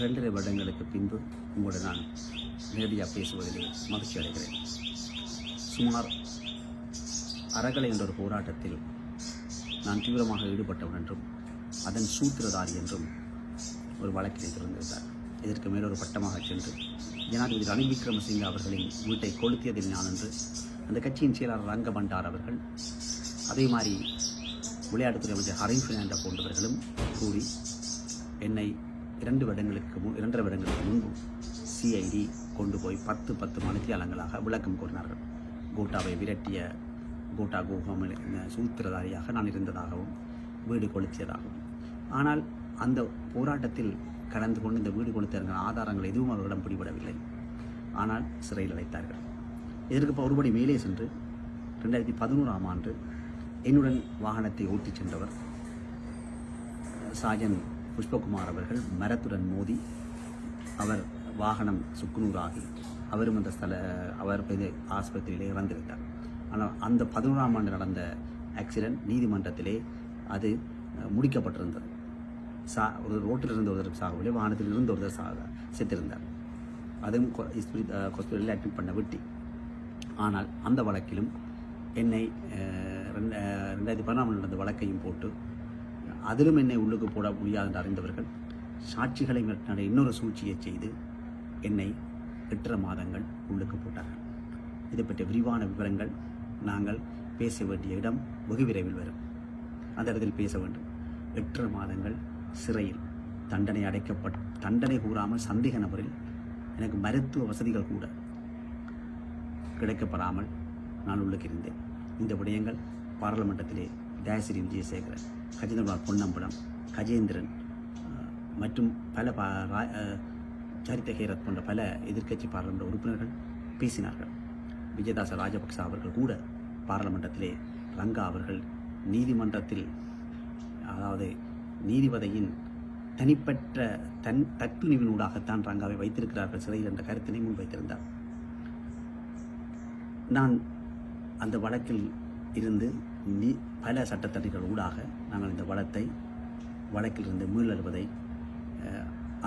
ரெண்டரை வருடங்களுக்கு பின்பு உங்களோட நான் நேரடியாக பேசுவதில் மகிழ்ச்சி அடைகிறேன். சுமார் அறகலை என்ற ஒரு போராட்டத்தில் நான் தீவிரமாக ஈடுபட்டவன் என்றும் அதன் சூத்திரதாரி என்றும் ஒரு வழக்கினை திறந்திருந்தார் இதற்கு மேலொரு பட்டமாக சென்று ஜனாதிபதி ரணில் விக்ரமசிங்க அவர்களின் வீட்டை கொளுத்தியதில் நான் என்று அந்த கட்சியின் செயலாளர் ரங்கபண்டார் அவர்கள் அதே மாதிரி விளையாட்டுத்துறை அமைச்சர் ஹரின் போன்றவர்களும் கூறி என்னை இரண்டு வருடங்களுக்கு முன் இரண்டரை வருடங்களுக்கு முன்பு சிஐடி கொண்டு போய் பத்து பத்து மணித்தியாலங்களாக விளக்கம் கூறினார்கள் கோட்டாவை விரட்டிய கோட்டா கோகம் சூத்திரதாரியாக நான் இருந்ததாகவும் வீடு கொளுத்தியதாகவும். ஆனால் அந்த போராட்டத்தில் கலந்து கொண்டு இந்த வீடு கொளுத்தியர்கள் ஆதாரங்கள் எதுவும் அவர்களிடம் பிடிபடவில்லை. ஆனால் சிறையில் அடைத்தார்கள். இதற்கு இப்போ ஒருபடி மேலே சென்று ரெண்டாயிரத்தி பதினோராம் ஆண்டு என்னுடன் வாகனத்தை ஓட்டிச் சென்றவர் சாஜன் புஷ்பகுமார் அவர்கள் மரத்துடன் மோதி அவர் வாகனம் சுக்குநூறாகி அவரும் அந்த ஸ்தல அவர் ஆஸ்பத்திரியிலே இறந்துவிட்டார். ஆனால் அந்த பதினோராம் ஆண்டு நடந்த ஆக்சிடென்ட் நீதிமன்றத்திலே அது முடிக்கப்பட்டிருந்தது. சா ஒரு ரோட்டில் இருந்த ஒருத்தர் சாகவில்லை வாகனத்தில் இருந்த ஒருத்தர் சாக செத்திருந்தார். அதுவும் ஹாஸ்பிட்டலில் அட்மிட் பண்ண விட்டி. ஆனால் அந்த வழக்கிலும் என்னை ரெண்டாயிரத்தி பதினாம் நடந்த வழக்கையும் போட்டு அதிலும் என்னை உள்ளுக்கு போட முடியாது என்று அறிந்தவர்கள் சாட்சிகளை மிரட்டின இன்னொரு சூழ்ச்சியை செய்து என்னை எட்டரை மாதங்கள் உள்ளுக்கு போட்டார்கள். இதை பற்றிய விரிவான விவரங்கள் நாங்கள் பேச வேண்டிய இடம் வெகு விரைவில் வரும். அந்த இடத்தில் பேச வேண்டும். எட்டரை மாதங்கள் சிறையில் தண்டனை அடைக்கப்பட் தண்டனை கூறாமல் சந்தேக நபரில் எனக்கு மருத்துவ வசதிகள் கூட கிடைக்கப்படாமல் நான் உள்ளுக்கு இருந்தேன். இந்த விடயங்கள் பாராளுமன்றத்திலே தயாசிரி விஜயசேகரன் கஜேந்திரபால் பொன்னம்பலம் கஜேந்திரன் மற்றும் பல பா ரா- சரித்த ஹேரத் போன்ற பல எதிர்க்கட்சி பாராளுமன்ற உறுப்பினர்கள் பேசினார்கள். விஜயதாச ராஜபக்ச அவர்கள் கூட பாராளுமன்றத்திலே ரங்கா அவர்கள் நீதிமன்றத்தில் அதாவது நீதிபதியின் தனிப்பட்ட தன் தற்துணிவினூடாகத்தான் ரங்காவை வைத்திருக்கிறார்கள் சிறையில் என்ற கருத்தினை முன்வைத்திருந்தார். நான் அந்த வழக்கில் இருந்து நீ பல சட்டத்தடைகள் ஊடாக நாங்கள் இந்த வழக்கை வழக்கிலிருந்து மீளெழுவதை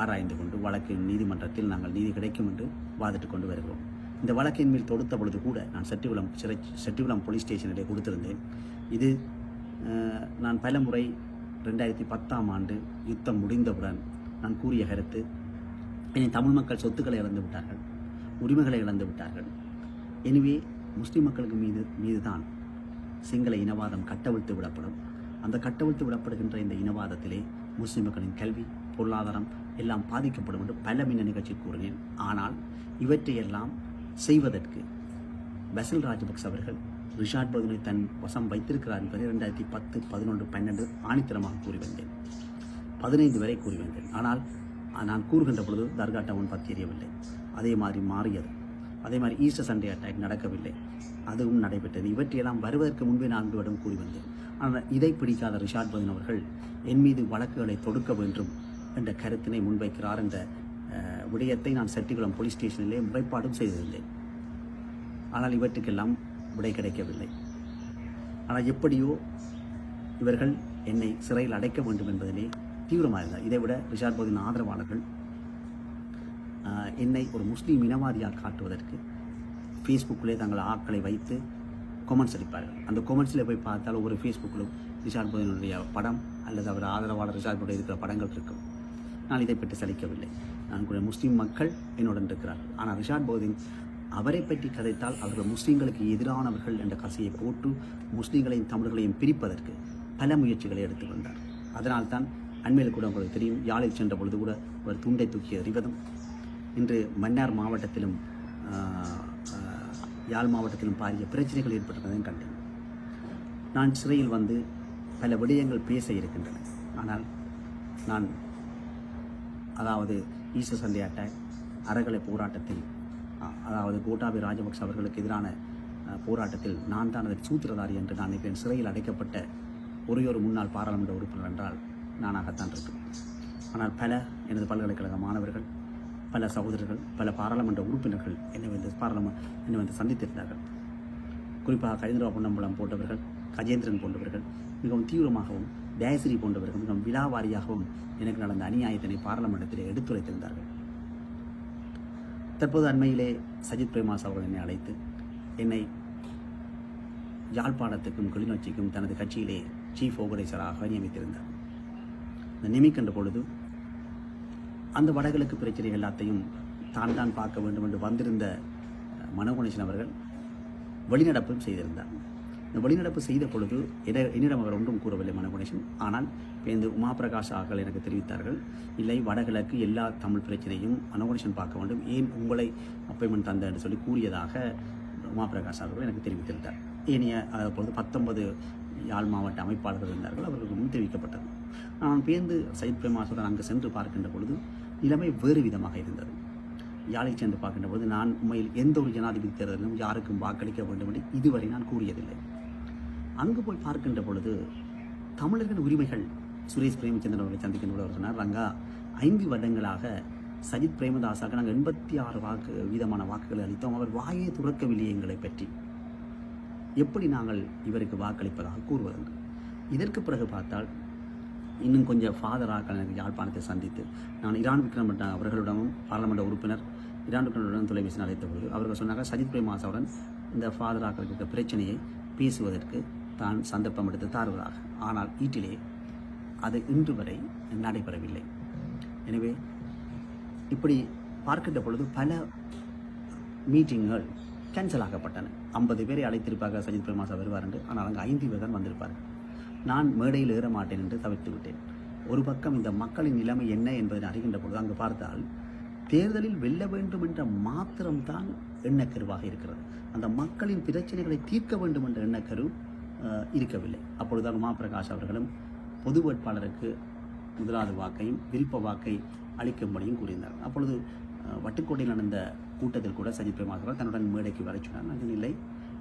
ஆராய்ந்து கொண்டு வழக்கின் நீதிமன்றத்தில் நாங்கள் நீதி கிடைக்கும் என்று வாதிட்டு கொண்டு வருகிறோம். இந்த வழக்கின் மேல் தொடுத்த பொழுது கூட நான் செட்டிகுளம் சிறை செட்டிகுளம் போலீஸ் ஸ்டேஷனிலே கொடுத்திருந்தேன். இது நான் பல முறை ரெண்டாயிரத்தி பத்தாம் ஆண்டு யுத்தம் முடிந்தவுடன் நான் கூறிய கருத்து இனி தமிழ் மக்கள் சொத்துக்களை இழந்து விட்டார்கள் உரிமைகளை இழந்து விட்டார்கள். எனவே முஸ்லீம் மக்களுக்கு மீது மீதுதான் சிங்கள இனவாதம் கட்டவிழ்த்து விடப்படும். அந்த கட்டவிழ்த்து விடப்படுகின்ற இந்த இனவாதத்திலே முஸ்லிம் மக்களின் கல்வி பொருளாதாரம் எல்லாம் பாதிக்கப்படும் என்று பல மின்ன நிகழ்ச்சி கூறினேன். ஆனால் இவற்றையெல்லாம் செய்வதற்கு பசில் ராஜபக்ச அவர்கள் ரிஷாட் பதுனை தன் வசம் வைத்திருக்கிறார் என்பதை ரெண்டாயிரத்தி பத்து பதினொன்று பன்னெண்டு ஆணித்தரமாக கூறி வந்தேன். பதினைந்து வரை கூறி வந்தேன். ஆனால் நான் கூறுகின்ற பொழுது தர்கா டவுன் பற்றி தெரியவில்லை அதே மாதிரி மாறியது. அதே மாதிரி ஈஸ்டர் சண்டே அட்டாக் நடக்கவில்லை. அதுவும் நடைபெற்றது. இவற்றையெல்லாம் வருவதற்கு முன்பே நான் உங்களிடம் கூறி வந்தேன் ஆனால் இதை பிடிக்காத ரிஷாட் பதின் அவர்கள் என் மீது வழக்குகளை தொடுக்க வேண்டும் என்ற கருத்தினை முன்வைக்கிறார் என்ற விடயத்தை நான் செட்டிக்குளம் போலீஸ் ஸ்டேஷனிலே முறைப்பாடும் செய்திருந்தேன். ஆனால் இவற்றுக்கெல்லாம் விடை கிடைக்கவில்லை. ஆனால் எப்படியோ இவர்கள் என்னை சிறையில் அடைக்க வேண்டும் என்பதிலே தீவிரமாக இருந்தார். இதைவிட ரிஷாட் போதின் ஆதரவாளர்கள் என்னை ஒரு முஸ்லீம் இனவாதியாக காட்டுவதற்கு ஃபேஸ்புக்கிலே தங்கள் ஆட்களை வைத்து கொமெண்ட்ஸ் அளிப்பார்கள். அந்த கொமெண்ட்ஸில் போய் பார்த்தால் ஒவ்வொரு ஃபேஸ்புக்கிலும் ரிஷாட் போதினுடைய படம் அல்லது அவர் ஆதரவாளர் ரிஷாட் போதில் இருக்கிற படங்கள் இருக்கும். நான் இதை பற்றி சலிக்கவில்லை. நான் கூட முஸ்லீம் மக்கள் என்னுடன் இருக்கிறார்கள் ஆனால் ரிஷாட் போதின் அவரை பற்றி கதைத்தால் அவர்கள் முஸ்லீம்களுக்கு எதிரானவர்கள் என்ற கசையை போட்டு முஸ்லீம்களையும் தமிழர்களையும் பிரிப்பதற்கு பல முயற்சிகளை எடுத்துக்கொண்டார் அதனால்தான் அண்மையில் கூட உங்களுக்கு தெரியும் யாழில் சென்ற பொழுது கூட ஒரு துண்டை தூக்கி எறிவதும் இன்று மன்னார் மாவட்டத்திலும் யாழ் மாவட்டத்திலும் பாரிய பிரச்சனைகள் ஏற்பட்டிருந்ததையும் கண்டேன். நான் சிறையில் வந்து பல விடயங்கள் பேச இருக்கின்றன. ஆனால் நான் அதாவது ஈச சண்டே அட்டாக் அறகலை போராட்டத்தில் அதாவது கோட்டாபி ராஜபக்ஷ அவர்களுக்கு எதிரான போராட்டத்தில் நான் தான் அதற்கு சூத்திரதாரி என்று நான் நினைக்கிறேன். சிறையில் அடைக்கப்பட்ட ஒரே ஒரு முன்னாள் பாராளுமன்ற உறுப்பினர் என்றால் நானாகத்தான் இருக்கும் ஆனால் பல எனது பல்கலைக்கழக மாணவர்கள் பல சகோதரர்கள் பல பாராளுமன்ற உறுப்பினர்கள் என்னை வந்து பாராளுமன்ற என்னை வந்து சந்தித்திருந்தார்கள். குறிப்பாக கஜேந்திரா பொன்னம்பலம் போன்றவர்கள் கஜேந்திரன் போன்றவர்கள் மிகவும் தீவிரமாகவும் தயசிரி போன்றவர்கள் மிகவும் விழாவாரியாகவும் எனக்கு நடந்த அநியாயத்தினை பாராளுமன்றத்திலே எடுத்துரைத்திருந்தார்கள். தற்போது அண்மையிலே சஜித் பிரேமாஸ் அவர்கள் என்னை அழைத்து என்னை யாழ்ப்பாணத்துக்கும் கிளிநொச்சிக்கும் தனது கட்சியிலே சீஃப் ஓபரேசராக நியமித்திருந்தார். இந்த நியமிக்கின்ற பொழுது அந்த வடகிழக்கு பிரச்சனை எல்லாத்தையும் தான் தான் பார்க்க வேண்டும் என்று வந்திருந்த மனோகணேசன் அவர்கள் வெளிநடப்பும் செய்திருந்தார். இந்த வெளிநடப்பு செய்த பொழுது என என்னிடம் அவர் ஒன்றும் கூறவில்லை மனோகணேசன். ஆனால் இந்த உமா பிரகாஷ் அவர்கள் எனக்கு தெரிவித்தார்கள். இல்லை வடகிழக்கு எல்லா தமிழ் பிரச்சனையும் மனோகணேசன் பார்க்க வேண்டும். ஏன் உங்களை அப்பாயின்மெண்ட் தந்த என்று சொல்லி கூறியதாக உமா பிரகாஷ் அவர்கள் எனக்கு தெரிவித்திருந்தார். ஏனைய அப்பொழுது பத்தொன்பது யாழ் மாவட்ட அமைப்பாளர்கள் இருந்தார்கள். அவர்களுக்கு முன் தெரிவிக்கப்பட்டது. நான் பேர்ந்து சைத் பிரேமாசுடன் அங்கு சென்று பார்க்கின்ற பொழுது நிலைமை வேறு விதமாக இருந்தது. யாழை சென்று பார்க்கின்ற பொழுது நான் உண்மையில் எந்த ஒரு ஜனாதிபதி தேர்தலிலும் யாருக்கும் வாக்களிக்க வேண்டும் என்று இதுவரை நான் கூறியதில்லை. அங்கு போய் பார்க்கின்ற பொழுது தமிழர்களின் உரிமைகள் சுரேஷ் பிரேமச்சந்திரன் அவர்களை சந்திக்கின்ற அவர் சொன்னார் ரங்கா ஐந்து வருடங்களாக சஜித் பிரேமதாசாக நாங்கள் எண்பத்தி ஆறு வாக்கு வீதமான வாக்குகளை அளித்தோம். அவர் வாயை துறக்கவில்லை எங்களை பற்றி. எப்படி நாங்கள் இவருக்கு வாக்களிப்பதாக கூறுவதென்று? இதற்கு பிறகு பார்த்தால் இன்னும் கொஞ்சம் ஃபாதராக எனக்கு யாழ்ப்பாணத்தை சந்தித்து நான் இரான் விக்ரம் அவர்களிடமும் பாராளுமன்ற உறுப்பினர் இரான் விக்ரமுடன் தொலைபேசி அழைத்த பொழுது அவர்கள் சொன்னாங்க சஜித் பிரேமாசாவுடன் இந்த ஃபாதராக இருக்க பிரச்சனையை பேசுவதற்கு தான் சந்தர்ப்பம் எடுத்து தாருவதாக ஆனால் ஈட்டிலே அது இன்று வரை நடைபெறவில்லை. எனவே இப்படி பார்க்கின்ற பொழுது பல மீட்டிங்குகள் கேன்சல் ஆகப்பட்டன ஐம்பது பேரை அழைத்திருப்பாக சஜித் பிரேமாசா வருவார் என்று. ஆனால் அங்கே ஐந்து பேர் தான் வந்திருப்பார்கள். நான் மேடையில் ஏற மாட்டேன் என்று தவிர்த்து விட்டேன். ஒரு பக்கம் இந்த மக்களின் நிலைமை என்ன என்பதை அறிகின்ற பொழுது அங்கு பார்த்தால் தேர்தலில் வெல்ல வேண்டும் என்ற மாத்திரம்தான் எண்ணக்கருவாக இருக்கிறது. அந்த மக்களின் பிரச்சனைகளை தீர்க்க வேண்டும் என்ற எண்ணக்கரு இருக்கவில்லை. அப்பொழுதுதான் உமாபிரகாஷ் அவர்களும் பொது வேட்பாளருக்கு முதலாவது வாக்கையும் விருப்ப வாக்கை அளிக்கும்படியும் கூறியிருந்தார். அப்பொழுது வட்டுக்கோட்டையில் நடந்த கூட்டத்தில் கூட சஜித் பிரேமாசவர் தன்னுடன் மேடைக்கு வர சொன்னார். நான் இல்லை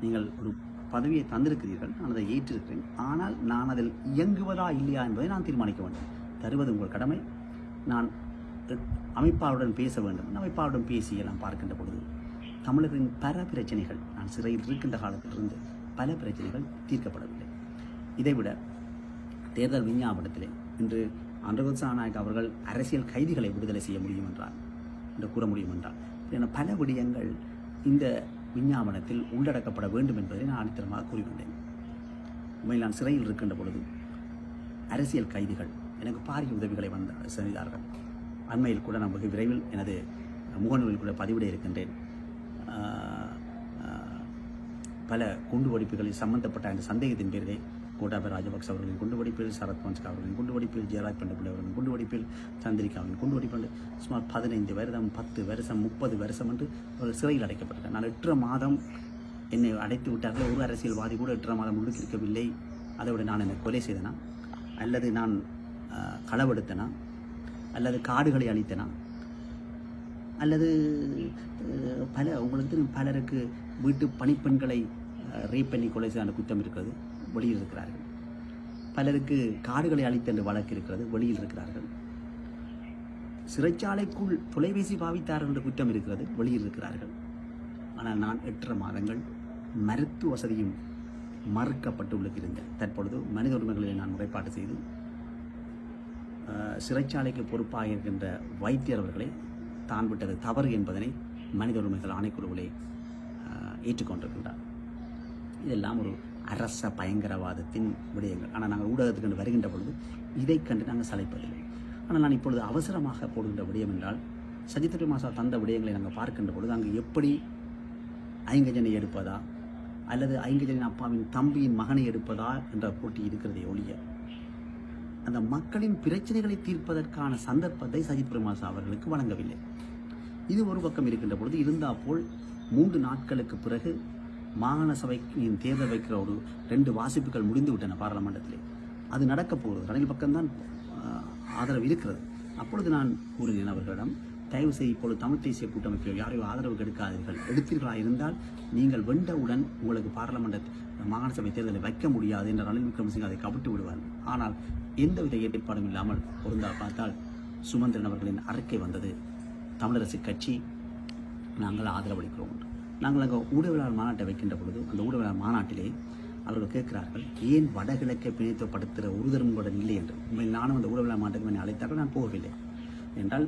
நீங்கள் ஒரு பதவியை தந்திருக்கிறீர்கள் நான் அதை ஏற்றிருக்கிறேன். ஆனால் நான் அதில் இயங்குவதா இல்லையா என்பதை நான் தீர்மானிக்க வேண்டும். தருவது உங்கள் கடமை. நான் அமைப்பாளருடன் பேச வேண்டும். அமைப்பாளருடன் பேசி எல்லாம் பார்க்கின்ற பொழுது தமிழர்களின் பல பிரச்சனைகள் நான் சிறையில் இருக்கின்ற காலத்திலிருந்து பல பிரச்சனைகள் தீர்க்கப்படவில்லை. இதைவிட தேர்தல் விஞ்ஞாபனத்திலே இன்று அன்றகுத் நாயக் அவர்கள் அரசியல் கைதிகளை விடுதலை செய்ய முடியும் என்றார் என்று கூற முடியும் என்றார். என பல விடயங்கள் இந்த விஞ்ஞாபனத்தில் உள்ளடக்கப்பட வேண்டும் என்பதை நான் அடித்தரமாக கூறிக்கொண்டேன். உண்மையில் நான் சிறையில் இருக்கின்ற பொழுது அரசியல் கைதிகள் எனக்கு பாரிய உதவிகளை வந்த செய்தார்கள் அண்மையில் கூட நான் வெகு விரைவில் எனது முகநூலில் கூட பதிவிட இருக்கின்றேன். பல குண்டு ஒழிப்புகளில் சம்பந்தப்பட்ட அந்த சந்தேகத்தின் பேரிலே கோட்டாபய ராஜபக்ச அவர்களின் குண்டுவெடிப்பில் சரத்வன்ஸ்கா அவர்களின் குண்டுவெடிப்பில் ஜெயராஜ் பண்டபிள்ளை அவர்களின் குண்டுவெடிப்பில் சந்திரிகாவின் குண்டுவெடிப்பு சுமார் பதினைந்து வருடம் பத்து வருஷம் முப்பது வருஷம் என்று ஒரு சிறையில் அடைக்கப்பட்டேன் நான் எட்டு மாதம் என்னை அடைத்து விட்டார்கள் ஒரு அரசியல்வாதி கூட எட்டரை மாதம் முழுக்க இருக்கவில்லை. அதை விட நான் என்னை கொலை செய்தனா? அல்லது நான் களவெடுத்தனா? அல்லது காடுகளை அழித்தனா? அல்லது பல உங்களுக்கு பலருக்கு வீட்டு பணிப்பெண்களை ரேப் பண்ணி கொலை செய்த குற்றம் இருக்கிறது. வெளியில் இருக்கிறார்கள் பலருக்கு காடுகளை அழித்த என்று வழக்கு இருக்கிறது வெளியில் இருக்கிறார்கள் சிறைச்சாலைக்குள் தொலைபேசி பாவித்தார் என்ற குற்றம் இருக்கிறது வெளியில் இருக்கிறார்கள் ஆனால் நான் எட்டரை மாதங்கள் மருத்துவ வசதியும் மறுக்கப்பட்டு உள்ளிருந்தேன். தற்பொழுது மனித உரிமைகளை நான் முறைப்பாடு செய்து சிறைச்சாலைக்கு பொறுப்பாக இருக்கின்ற வைத்தியர் அவர்களை தான் விட்டது தவறு என்பதனை மனித உரிமைகள் ஆணைக்குழுவிலே ஏற்றுக்கொண்டிருக்கின்றார். இதெல்லாம் ஒரு அரச பயங்கரவாதத்தின் விடயங்கள். ஆனால் நாங்கள் ஊடகத்துக்கு வருகின்ற பொழுது இதை கண்டு நாங்கள் சளைப்பதில்லை. ஆனால் நான் இப்பொழுது அவசரமாக போடுகின்ற விடயம் என்றால் சஜித் மாசா தந்த விடயங்களை நாங்கள் பார்க்கின்ற பொழுது அங்கு எப்படி ஐங்கஜனை எடுப்பதா? அல்லது ஐங்கஜனின் அப்பாவின் தம்பியின் மகனை எடுப்பதா? என்ற போட்டி இருக்கிறதே ஒழிய அந்த மக்களின் பிரச்சனைகளை தீர்ப்பதற்கான சந்தர்ப்பத்தை சஜித் பிரமாசா அவர்களுக்கு வழங்கவில்லை. இது ஒரு பக்கம் இருக்கின்ற பொழுது இருந்தால் போல் மூன்று நாட்களுக்கு பிறகு மாகாண சபைக்கு தேர்தல் வைக்கிற ஒரு ரெண்டு வாசிப்புகள் முடிந்து விட்டன பாராளுமன்றத்திலே. அது நடக்கப் போகிறது. ரணில் பக்கம்தான் ஆதரவு இருக்கிறது. அப்பொழுது நான் கூறினேன் அவர்களிடம் தயவு செய்து இப்பொழுது தமிழ் தேசிய கூட்டமைப்பில் யாரையும் ஆதரவு எடுக்காதீர்கள் எடுத்தீர்களா இருந்தால் நீங்கள் வென்றவுடன் உங்களுக்கு பாராளுமன்ற மாகாண சபை தேர்தலை வைக்க முடியாது என்ற ரணில் விக்ரமசிங்க அதை கவிட்டு விடுவார். ஆனால் எந்தவித ஏற்பாடும் இல்லாமல் பொருந்தா பார்த்தால் சுமந்திரன் அவர்களின் அறிக்கை வந்தது. தமிழரசு கட்சி நாங்கள் ஆதரவளிக்கிறோம் என்று. நாங்கள் அங்கே ஊடகவியலாளர் மாநாட்டை வைக்கின்ற பொழுது அந்த ஊடகவியலாளர் மாநாட்டிலே அவர்கள் கேட்கிறார்கள் ஏன் வடகிழக்கை பிணைத்தப்படுத்துகிற ஒருதரும் கூட இல்லை என்று? உண்மையில் நானும் அந்த ஊடகவியலாளர் மாநாட்டுக்கு என்னை அழைத்தார்கள் நான் போகவில்லை. என்றால்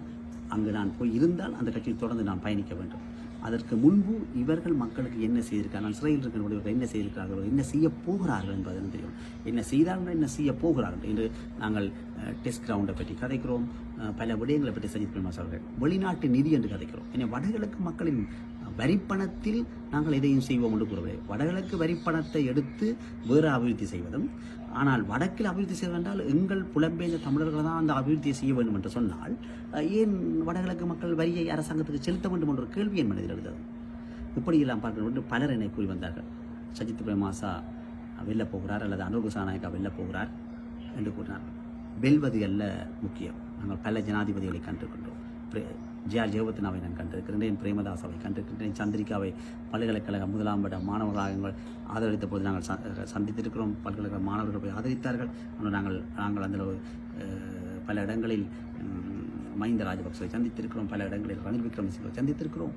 அங்கு நான் போய் இருந்தால் அந்த கட்சியில் தொடர்ந்து நான் பயணிக்க வேண்டும். அதற்கு முன்பு இவர்கள் மக்களுக்கு என்ன செய்திருக்கார்கள் சிறையில் இருக்கிறவர்கள் என்ன செய்திருக்கிறார்கள் என்ன செய்ய போகிறார்கள் என்பது எனக்கு தெரியும். என்ன செய்தார்கள் என்ன செய்ய போகிறார்கள் என்று நாங்கள் டெஸ்ட் கிரவுண்டை பற்றி கதைக்கிறோம். பல விடயங்களை பற்றி சஜித் பிரமாஸ் அவர்கள் வெளிநாட்டு நிதி என்று கதைக்கிறோம். ஏன்னா வடகிழக்கு மக்களின் வரிப்பணத்தில் நாங்கள் எதையும் செய்வோம் என்று கூறவில்லை வடகிழக்கு வரிப்பணத்தை எடுத்து வேறு அபிவிருத்தி செய்வதும் ஆனால் வடக்கில் அபிவிருத்தி செய்ய எங்கள் புலம்பெயர்ந்த தமிழர்கள் தான் அந்த அபிவிருத்தியை செய்ய வேண்டும் என்று சொன்னால் ஏன் வடகிழக்கு மக்கள் வரியை அரசாங்கத்துக்கு செலுத்த வேண்டும் என்ற ஒரு கேள்வி என் மனதில் எழுந்தது. இப்படியெல்லாம் பார்க்க வேண்டும் பலர் என்னை கூறி வந்தார்கள். சஜித் பிரேமாசா வெளில போகிறார் அல்லது அனுகு சாநாயக்கா வெளில போகிறார்? என்று கூறினார் வெல்வது அல்ல முக்கியம். நாங்கள் பல ஜனாதிபதிகளை கண்டுகொண்டோம் பிரே- ஜிஆர் ஜெயவர்த்தனாவை நான் கண்டிருக்கின்றேன் பிரேமதாசாவை கண்டிருக்கின்றேன் சந்திரிகாவை பல்கலைக்கழக முதலாம் விட மாணவர்களாக ஆதரித்த போது நாங்கள் ச- சந்தித்திருக்கிறோம். பல்கலைக்கழக மாணவர்கள் போய் ஆதரித்தார்கள். ஆனால் நாங்கள் நாங்கள் அந்த பல இடங்களில் மஹிந்த ராஜபக்சவை சந்தித்திருக்கிறோம். பல இடங்களில் ரணில் விக்ரமசிங்கவை சந்தித்திருக்கிறோம்.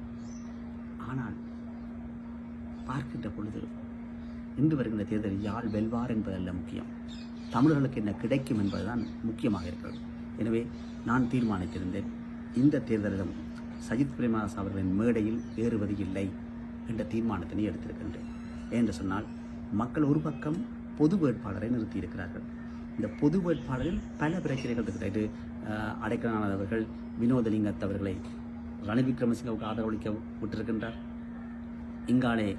ஆனால் பார்க்கின்ற பொழுது இன்று வருகின்ற தேர்தல் யாழ் வெல்வார் என்பதல்ல முக்கியம். தமிழர்களுக்கு என்ன கிடைக்கும் என்பதுதான் முக்கியமாக இருக்கிறது. எனவே நான் தீர்மானித்திருந்தேன். இந்த தேர்தலிலும் சஜித் பிரேமதாஸ் அவர்களின் மேடையில் ஏறுவது இல்லை என்ற தீர்மானத்தினை எடுத்திருக்கின்றேன். என்று சொன்னால் மக்கள் ஒரு பக்கம் பொது வேட்பாளரை நிறுத்தியிருக்கிறார்கள். இந்த பொது வேட்பாளரில் பல பிரச்சனைகள் இருக்கிறது. அடைக்கலானவர்கள் வினோதலிங்கத் அவர்களை ரணில் விக்ரமசிங்கவுக்கு ஆதரவளிக்க விட்டிருக்கின்றார். இங்காலே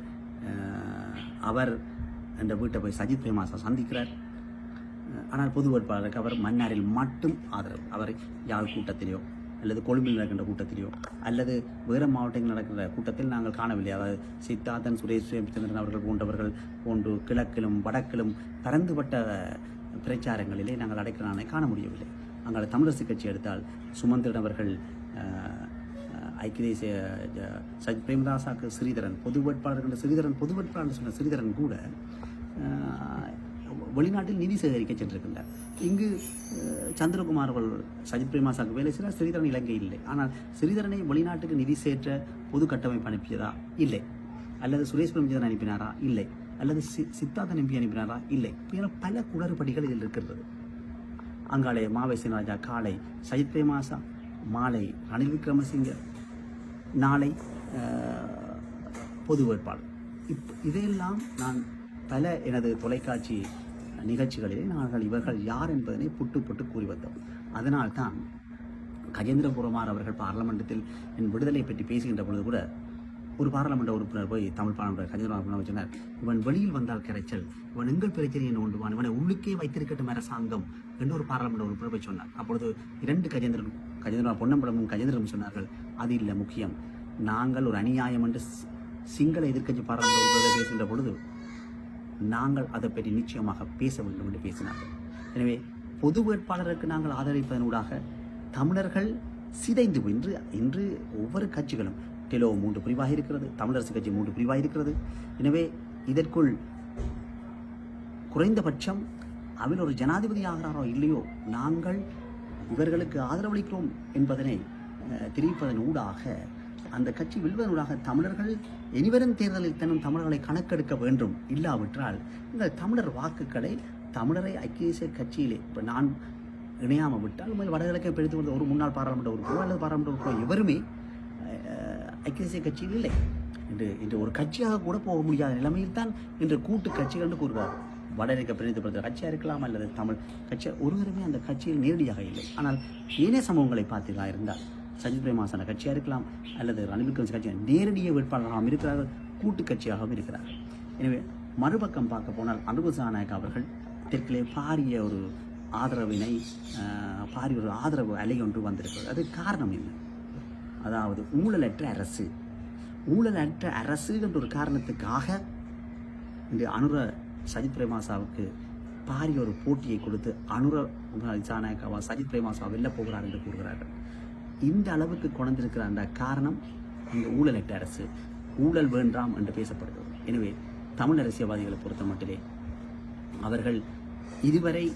அவர் அந்த வீட்டை போய் சஜித் பிரேமாசா சந்திக்கிறார். ஆனால் பொது வேட்பாளருக்கு அவர் மன்னாரில் மட்டும் ஆதரவு அவர் யாழ் கூட்டத்திலேயோ அல்லது கொழும்பில் நடக்கின்ற கூட்டத்திலேயோ அல்லது வேறு மாவட்டங்களில் நடக்கின்ற கூட்டத்தில் நாங்கள் காணவில்லை. அதாவது சித்தார்த்தன் சுரேஷ் சுயம்சந்திரன் அவர்கள் போன்றவர்கள் போன்று கிழக்கிலும் வடக்கிலும் பரந்துபட்ட பிரச்சாரங்களிலே நாங்கள் அடைக்கலானை காண முடியவில்லை. அங்கே தமிழரசு கட்சி எடுத்தால் சுமந்திரன் அவர்கள் ஐக்கிய தேசிய சஜ் பிரேமதாசாக்கு ஸ்ரீதரன் பொது வேட்பாளர்கள் ஸ்ரீதரன் பொது வேட்பாளர் சொன்ன ஸ்ரீதரன் கூட வெளிநாட்டில் நிதி சேகரிக்க சென்றிருக்கின்றார். இங்கு சந்திரகுமார் அவர்கள் சஜித் பிரேமதாசாக்கு வேலை செய்தார் ஸ்ரீதரன் இலங்கை இல்லை. ஆனால் ஸ்ரீதரனை வெளிநாட்டுக்கு நிதி சேற்ற பொது கட்டமைப்பு அனுப்பியதா? இல்லை. அல்லது சுரேஷ் பிரேமச்சந்திரன் அனுப்பினாரா? இல்லை. அல்லது சி சித்தார்த்தன் எம்பி அனுப்பினாரா? இல்லை. இப்படியான பல குளறுபடிகள் இதில் இருக்கிறது அங்காளே மாவேசன் ராஜா காலை சஜித் பிரேமாசா மாலை ரணில் விக்ரமசிங்க நாளை பொது வேட்பாளர். இப் இதையெல்லாம் நான் பல எனது தொலைக்காட்சி நிகழ்ச்சிகளிலே நாங்கள் இவர்கள் யார் என்பதனை புட்டு புட்டு கூறி வந்தோம். அதனால்தான் கஜேந்திர புரமார் அவர்கள் பார்லமெண்டத்தில் என் விடுதலை பற்றி பேசுகின்ற பொழுது கூட ஒரு பாராளுமன்ற உறுப்பினர் போய் தமிழ் பாராளுமன்ற கஜேந்திர சொன்னார்? இவன் வெளியில் வந்தால் கிடைச்சல் இவன் எங்கள் பிரச்சனை என்ன உண்டுவான் இவனை உள்ளுக்கே வைத்திருக்கட்டும் அரசாங்கம் என்று ஒரு பாராளுமன்ற உறுப்பினர் போய் சொன்னார். அப்பொழுது இரண்டு கஜேந்திரன் கஜேந்திர பொன்னம்பலமும் கஜேந்திரனும் சொன்னார்கள் அது இல்லை முக்கியம். நாங்கள் ஒரு அநியாயம் என்று சிங்கள எதிர்க்கட்சி பாராளுமன்ற உறுப்பினர் பேசுகின்ற பொழுது நாங்கள் அதை பற்றி நிச்சயமாக பேச வேண்டும் என்று பேசினார்கள். எனவே பொது வேட்பாளருக்கு நாங்கள் ஆதரிப்பதனூடாக தமிழர்கள் சிதைந்து வென்று இன்று இன்று ஒவ்வொரு கட்சிகளும் டெலோ மூன்று பிரிவாக இருக்கிறது தமிழரசு கட்சி மூன்று பிரிவாக இருக்கிறது. எனவே இதற்குள் குறைந்தபட்சம் அவர் ஒரு ஜனாதிபதி ஆகிறாரோ இல்லையோ நாங்கள் இவர்களுக்கு ஆதரவளிக்கிறோம் என்பதனை தெரிவிப்பதன் ஊடாக அந்த கட்சி வெல்வதனூடாக தமிழர்கள் இனிவரும் தேர்தலில் தன்னும் தமிழர்களை கணக்கெடுக்க வேண்டும் இல்லாவிட்டால் இந்த தமிழர் வாக்குகளை தமிழரை ஐக்கிய கட்சியிலே இப்போ நான் இணையாமல் விட்டால் உண்மையில் வடகிழக்கை பிடித்து வந்த ஒரு முன்னாள் பாராளுமன்ற உறுப்பினர் அல்லது பாராளுமன்ற உறுப்பினர் எவருமே ஐக்கிய தேசிய கட்சியில் இல்லை. இன்று இன்று ஒரு கட்சியாக கூட போக முடியாத நிலைமையில் தான் இன்று கூட்டு கட்சிகள் என்று கூறுவார். வடகிழக்க பிரதிநிதிப்படுத்த கட்சியாக இருக்கலாம் அல்லது தமிழ் கட்சி ஒருவருமே அந்த கட்சியில் நேரடியாக இல்லை. ஆனால் ஏனைய சமூகங்களை பார்த்தீர்களா இருந்தால் சஜித் பிரேமாசன கட்சியாக இருக்கலாம் அல்லது ரணில் விக்ரமசிங்க கட்சியாக நேரடிய வேட்பாளராகவும் இருக்கிறார்கள் கூட்டு கட்சியாகவும் இருக்கிறார். எனவே மறுபக்கம் பார்க்க போனால் அனுபவ நாயக் அவர்கள் தெற்கிலே பாரிய ஒரு ஆதரவினை பாரிய ஒரு ஆதரவு அலை ஒன்று வந்திருக்கிறது. அது காரணம் என்ன? அதாவது ஊழலற்ற அரசு. ஊழலற்ற அரசு என்ற ஒரு காரணத்துக்காக இந்த அனுர சஜித் பிரேமாசாவுக்கு பாரிய ஒரு போட்டியை கொடுத்து அனுர சாநாயக்காவா சஜித் பிரேமாசா வெல்ல போகிறார் என்று கூறுகிறார்கள். இந்த அளவுக்கு கொண்டிருக்கிற அந்த காரணம் இந்த ஊழலற்ற அரசு. ஊழல் வேண்டாம் என்று பேசப்படுகிறது எனவே தமிழ் அரசியல்வாதிகளை பொறுத்த மட்டிலே அவர்கள் இதுவரை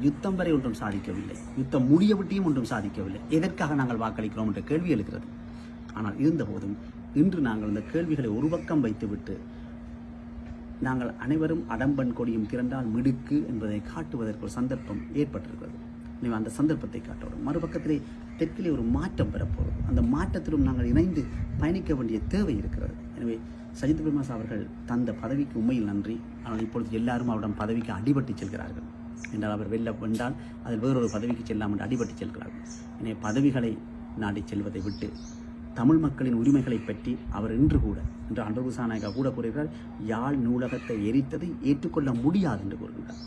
யுத்தம் வரை ஒன்றும் சாதிக்கவில்லை. யுத்தம் முடியவிட்டியும் ஒன்றும் சாதிக்கவில்லை. எதற்காக நாங்கள் வாக்களிக்கிறோம் என்ற கேள்வி எழுகிறது. ஆனால் இருந்தபோதும் இன்று நாங்கள் இந்த கேள்விகளை ஒரு பக்கம் வைத்துவிட்டு நாங்கள் அனைவரும் அடம்பன் கொடியும் திரண்டால் மிடுக்கு என்பதை காட்டுவதற்கு ஒரு சந்தர்ப்பம் ஏற்பட்டிருக்கிறது. எனவே அந்த சந்தர்ப்பத்தை காட்டுவோம் மறுபக்கத்திலே தெற்கிலே ஒரு மாற்றம் பெறப்போகிறது அந்த மாற்றத்திலும் நாங்கள் இணைந்து பயணிக்க வேண்டிய தேவை இருக்கிறது. எனவே சஜித் பிரமாஸ் அவர்கள் தந்த பதவிக்கு உண்மையில் நன்றி. ஆனால் இப்பொழுது எல்லாரும் அவரிடம் பதவிக்கு அடிபட்டு செல்கிறார்கள். என்றால் அவர் வெல்ல வென்றால் அதில் வேறொரு பதவிக்கு செல்லாமல் என்று அடிபட்டு செல்கிறார்கள். எனவே பதவிகளை நாடி செல்வதை விட்டு தமிழ் மக்களின் உரிமைகளை பற்றி அவர் இன்று கூட என்று அன்றூர் கூட கூறுகிறார் யாழ் நூலகத்தை எரித்ததை ஏற்றுக்கொள்ள முடியாது என்று கூறுகிறார்.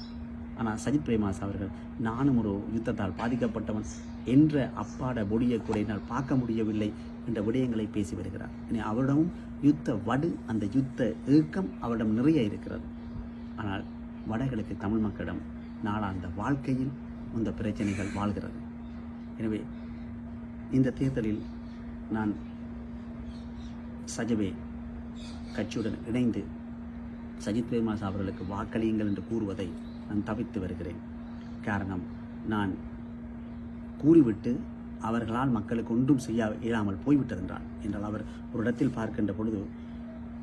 ஆனால் சஜித் பிரேமாஸ் அவர்கள் நானும் ஒரு யுத்தத்தால் பாதிக்கப்பட்டவன் என்ற அப்பாட பொடியை கூட என்னால் பார்க்க முடியவில்லை என்ற விடயங்களை பேசி வருகிறார். இனி அவரிடமும் யுத்த வடு அந்த யுத்த ஏக்கம் அவரிடம் நிறைய இருக்கிறது. ஆனால் வடகிழக்கு தமிழ் மக்களிடம் நாளாந்த வாழ்க்கையில் இந்த பிரச்சனைகள் வாழ்கிறது. எனவே இந்த தேர்தலில் நான் சஜபே கட்சியுடன் இணைந்து சஜித் பிரேமாஸ் அவர்களுக்கு வாக்களியுங்கள் என்று கூறுவதை நான் தவித்து வருகிறேன். காரணம் நான் கூறிவிட்டு அவர்களால் மக்களுக்கு ஒன்றும் செய்ய இயலாமல் போய்விட்டதென்றால் என்றால் அவர் ஒரு இடத்தில் பார்க்கின்ற பொழுது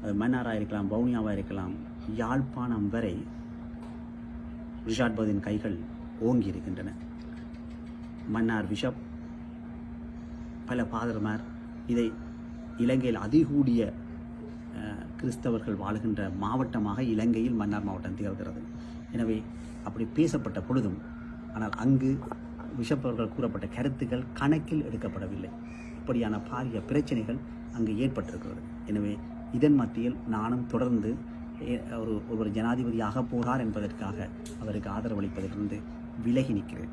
அது மன்னாராக இருக்கலாம் வவுனியாவாக இருக்கலாம் யாழ்ப்பாணம் வரை ரிஷாட் பதின் கைகள் ஓங்கி இருக்கின்றன. மன்னார் விஷப் பல பாதர்மார் இதை இலங்கையில் அதிகூடிய கிறிஸ்தவர்கள் வாழுகின்ற மாவட்டமாக இலங்கையில் மன்னார் மாவட்டம் திகழ்கிறது. எனவே அப்படி பேசப்பட்ட பொழுதும் ஆனால் அங்கு விஷப்பவர்கள் கூறப்பட்ட கருத்துக்கள் கணக்கில் எடுக்கப்படவில்லை. இப்படியான பாரிய பிரச்சனைகள் அங்கு ஏற்பட்டிருக்கிறது. எனவே இதன் மத்தியில் நானும் தொடர்ந்து ஒரு ஒருவர் ஜனாதிபதியாக போகிறார் என்பதற்காக அவருக்கு ஆதரவளிப்பதிலிருந்து விலகி நிற்கிறேன்.